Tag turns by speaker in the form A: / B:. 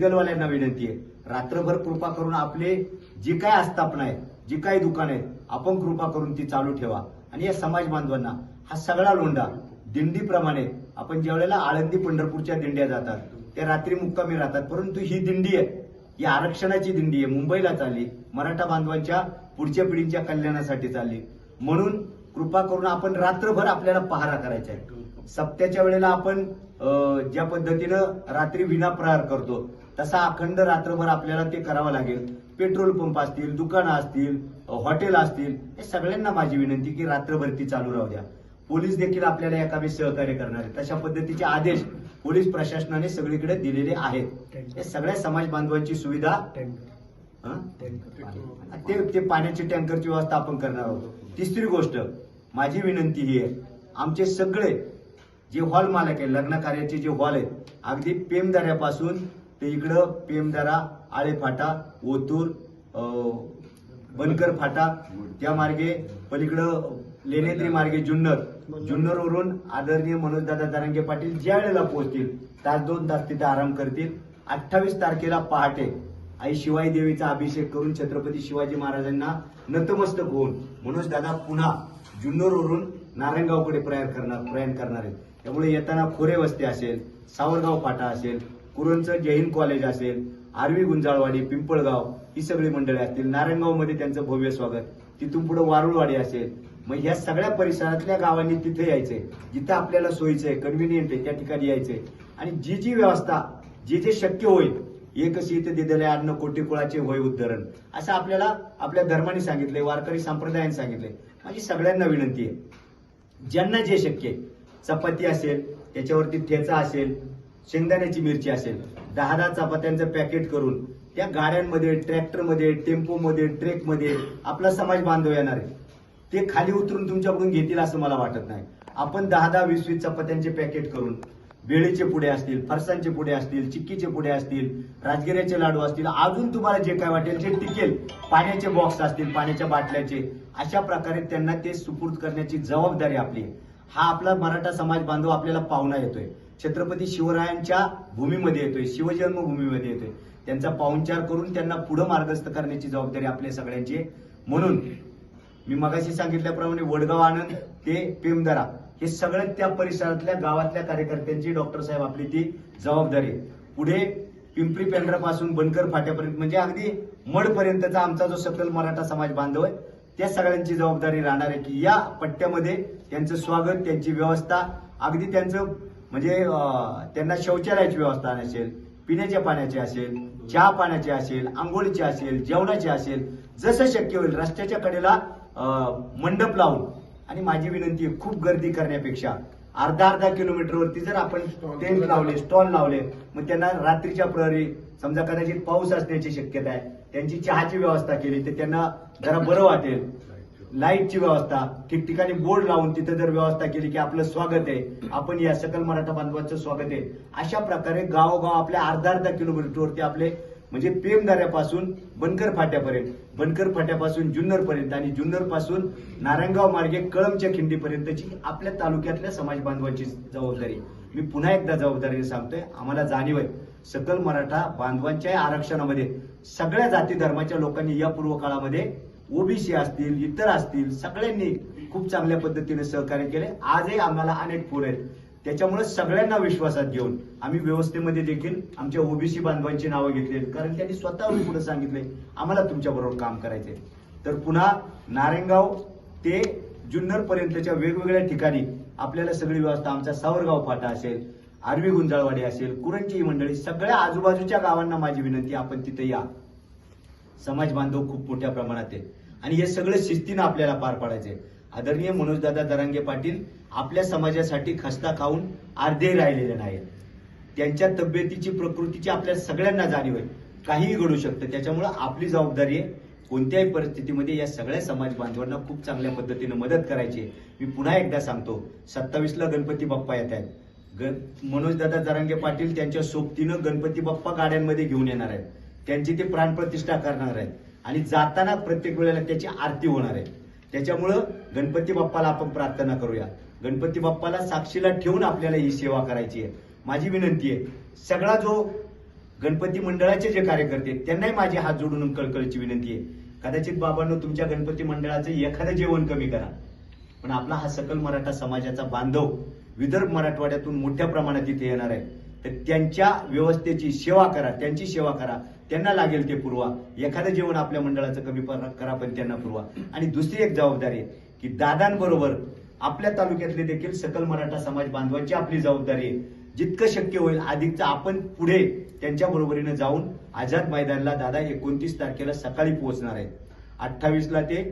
A: मेडिकलवाल्यांना विनंती आहे. रात्रभर कृपा करून आपले जी काय आस्थापना आहे जी काही दुकान आहेत आपण कृपा करून ती चालू ठेवा. आणि या समाज बांधवांना हा सगळा लोंढा दिंडीप्रमाणे आपण ज्या वेळेला आळंदी पंढरपूरच्या दिंड्या जातात त्या रात्री मुक्कामी राहतात. परंतु ही दिंडी आहे. ही आरक्षणाची दिंडी आहे. मुंबईला चालली मराठा बांधवांच्या पुढच्या पिढीच्या कल्याणासाठी चालली. म्हणून कृपा करून आपण रात्रभर आपल्याला पहारा करायचा आहे. सप्त्याच्या वेळेला आपण ज्या पद्धतीनं रात्री विनाप्रहार करतो तसा अखंड रात्रभर आपल्याला ते करावं लागेल. पेट्रोल पंप असतील दुकानं असतील हॉटेल असतील हे सगळ्यांना माझी विनंती की रात्रभर ती चालू राहू द्या. पोलीस देखील आपल्याला एकावे सहकार्य करणार आहेत. तशा पद्धतीचे आदेश पोलीस प्रशासनाने सगळीकडे दिलेले आहेत. हे सगळ्या समाज बांधवांची सुविधा? ते ते पाण्याची टँकरची व्यवस्था आपण करणार आहोत. तिसरी गोष्ट माझी विनंती ही आहे आमचे सगळे जे हॉल मालक आहे लग्न कार्याचे जे हॉल आहेत अगदी पेमदऱ्यापासून ते इकडं पेमदरा आळेफाटा ओतूर बनकर फाटा त्या मार्गे पलीकडं लेनेद्री मार्गे जुन्नर. जुन्नरवरून आदरणीय मनोजदादा दारंगे पाटील ज्या वेळेला पोहोचतील तास दोन तास तिथे आराम करतील. अठ्ठावीस तारखेला पहाटे आई शिवाई देवीचा अभिषेक करून छत्रपती शिवाजी महाराजांना नतमस्तक होऊन मनोजदादा पुन्हा जुन्नरवरून नारायणगावकडे प्रयाण करणार प्रयाण करणार आहेत. त्यामुळे येताना खोरे वस्ती असेल सावरगाव फाटा असेल कुरणचं जैन कॉलेज असेल आरवी गुंजाळवाडी पिंपळगाव ही सगळी मंडळी असतील नारायणगावमध्ये त्यांचं भव्य स्वागत. तिथून पुढे वारुळवाडी असेल. मग ह्या सगळ्या परिसरातल्या गावांनी तिथे यायचंय जिथं आपल्याला सोयीचं आहे कन्व्हिनियंट आहे त्या ठिकाणी यायचंय आणि जी जी व्यवस्था जे जे शक्य होईल एकच इथे दिलेले अन्न कोटी कुळाचे होय उद्धरण. असं आपल्याला आपल्या धर्माने सांगितले वारकरी संप्रदायाने सांगितले माझी सगळ्यांना विनंती आहे. ज्यांना जे शक्य आहे चपाती असेल त्याच्यावरती ठेचा असेल शेंगदाण्याची मिरची असेल दहा दहा चपात्यांचं पॅकेट करून त्या गाड्यांमध्ये ट्रॅक्टरमध्ये टेम्पोमध्ये ट्रेकमध्ये आपला समाज बांधव येणार आहे. ते खाली उतरून तुमच्याकडून घेतील असं मला वाटत नाही. आपण दहा दहा वीस वीस चपात्यांचे पॅकेट करून वेळेचे पुढे असतील फरसांचे पुढे असतील चिक्कीचे पुढे असतील राजगिऱ्याचे लाडू असतील अजून तुम्हाला जे काय वाटेल ते टिकेल. पाण्याचे बॉक्स असतील पाण्याच्या बाटल्याचे. अशा प्रकारे त्यांना ते सुपूर्द करण्याची जबाबदारी आपली आहे. हा आपला मराठा समाज बांधव आपल्याला पाहुणा येतोय. छत्रपती शिवरायांच्या भूमीमध्ये येतोय शिवजन्मभूमीमध्ये येतोय. त्यांचा पाहुणचार करून त्यांना पुढे मार्गस्थ करण्याची जबाबदारी आपल्या सगळ्यांची म्हणून मी मगाशी सांगितल्याप्रमाणे वडगाव आनंद ते पेमदरा हे सगळं त्या परिसरातल्या गावातल्या कार्यकर्त्यांची डॉक्टर साहेब आपली ती जबाबदारी आहे. पुढे पिंपरी पेंढरापासून बनकर फाट्यापर्यंत म्हणजे अगदी मडपर्यंतचा आमचा जो सकल मराठा समाज बांधव आहे त्या सगळ्यांची जबाबदारी राहणार आहे की या पट्ट्यामध्ये त्यांचं स्वागत त्यांची व्यवस्था. अगदी त्यांचं म्हणजे त्यांना शौचालयाची व्यवस्था असेल पिण्याच्या पाण्याची असेल चहा पाण्याची असेल आंघोळीची असेल जेवणाची असेल जसं शक्य होईल रस्त्याच्या कडेला मंडप लावून. आणि माझी विनंती आहे खूप गर्दी करण्यापेक्षा अर्धा अर्धा किलोमीटरवरती जर आपण टेंट लावले. स्टॉल लावले मग त्यांना रात्रीच्या प्रहरी समजा कदाचित पाऊस असण्याची शक्यता आहे त्यांची चहाची व्यवस्था केली तर त्यांना जरा बरं वाटेल. लाईटची व्यवस्था ठिकठिकाणी बोर्ड लावून तिथे जर व्यवस्था केली की आपलं स्वागत आहे आपण या सकल मराठा बांधवांचं स्वागत आहे. अशा प्रकारे गावोगाव आपल्या अर्धा अर्धा किलोमीटरवरती आपले म्हणजे पेमदाऱ्यापासून बनकर फाट्यापर्यंत बनकर फाट्यापासून जुन्नर पर्यंत आणि जुन्नरपासून नारायणगाव मार्गे कळमच्या खिंडीपर्यंतची आपल्या तालुक्यातल्या समाज बांधवांची जबाबदारी. मी पुन्हा एकदा जबाबदारी सांगतोय आम्हाला जाणीव आहे सकल मराठा बांधवांच्या आरक्षणामध्ये सगळ्या जाती धर्माच्या लोकांनी या पूर्व काळामध्ये ओबीसी असतील इतर असतील सगळ्यांनी खूप चांगल्या पद्धतीने सहकार्य केले. आजही आम्हाला अनेक पूर आहेत. त्याच्यामुळे सगळ्यांना विश्वासात घेऊन आम्ही व्यवस्थेमध्ये देखील आमच्या ओबीसी बांधवांची नावं घेतली कारण त्यांनी स्वतःहून पुढे सांगितले आम्हाला तुमच्याबरोबर काम करायचंय. तर पुन्हा नारायणगाव ते जुन्नर पर्यंतच्या वेगवेगळ्या ठिकाणी आपल्याला सगळी व्यवस्था आमचा सावरगाव फाटा असेल आरवी गुंजाळवाडी असेल कुरंची मंडळी सगळ्या आजूबाजूच्या गावांना माझी विनंती आपण तिथे या. समाज बांधव खूप मोठ्या प्रमाणात आहेत. आणि हे सगळं शिस्तीनं आपल्याला पार पाडायचे. आदरणीय मनोजदादा दरांगे पाटील आपल्या समाजासाठी खस्ता खाऊन अर्धे राहिलेले नाहीत. त्यांच्या तब्येतीची प्रकृतीची आपल्या सगळ्यांना जाणीव आहे. काहीही घडू शकतं. त्याच्यामुळं आपली जबाबदारी आहे कोणत्याही परिस्थितीमध्ये या सगळ्या समाज बांधवांना खूप चांगल्या पद्धतीनं मदत करायची मी पुन्हा एकदा सांगतो सत्तावीसला गणपती बाप्पा येत आहेत. ग- मनोजदादा जरांगे पाटील त्यांच्या सोबतीनं गणपती बाप्पा गाड्यांमध्ये घेऊन येणार आहेत. त्यांची ते प्राणप्रतिष्ठा करणार आहेत. आणि जाताना प्रत्येक वेळेला त्याची आरती होणार आहे. त्याच्यामुळं गणपती बाप्पाला आपण प्रार्थना करूया. गणपती बाप्पाला साक्षीला ठेवून आपल्याला ही सेवा करायची आहे. माझी विनंती आहे सगळा जो गणपती मंडळाचे जे कार्यकर्ते त्यांनाही माझी हात जोडून कळकळीची विनंती आहे. कदाचित बाबांनो तुमच्या गणपती मंडळाचं एखादं जेवण कमी करा. पण आपला हा सकल मराठा समाजाचा बांधव विदर्भ मराठवाड्यातून मोठ्या प्रमाणात इथे येणार आहे. तर त्यांच्या व्यवस्थेची सेवा करा त्यांची सेवा करा. त्यांना लागेल ते पुरवा. एखादं जेवण आपल्या मंडळाचं कमी करा पण त्यांना पुरवा. आणि दुसरी एक जबाबदारी आहे की दादांबरोबर आपल्या तालुक्यातले देखील सकल मराठा समाज बांधवांची आपली जबाबदारी आहे. जितकं शक्य होईल अधिकचं आपण पुढे त्यांच्या बरोबरीनं जाऊन आझाद मैदानला दादा एकोणतीस तारखेला सकाळी पोहोचणार आहे अठ्ठावीसला ते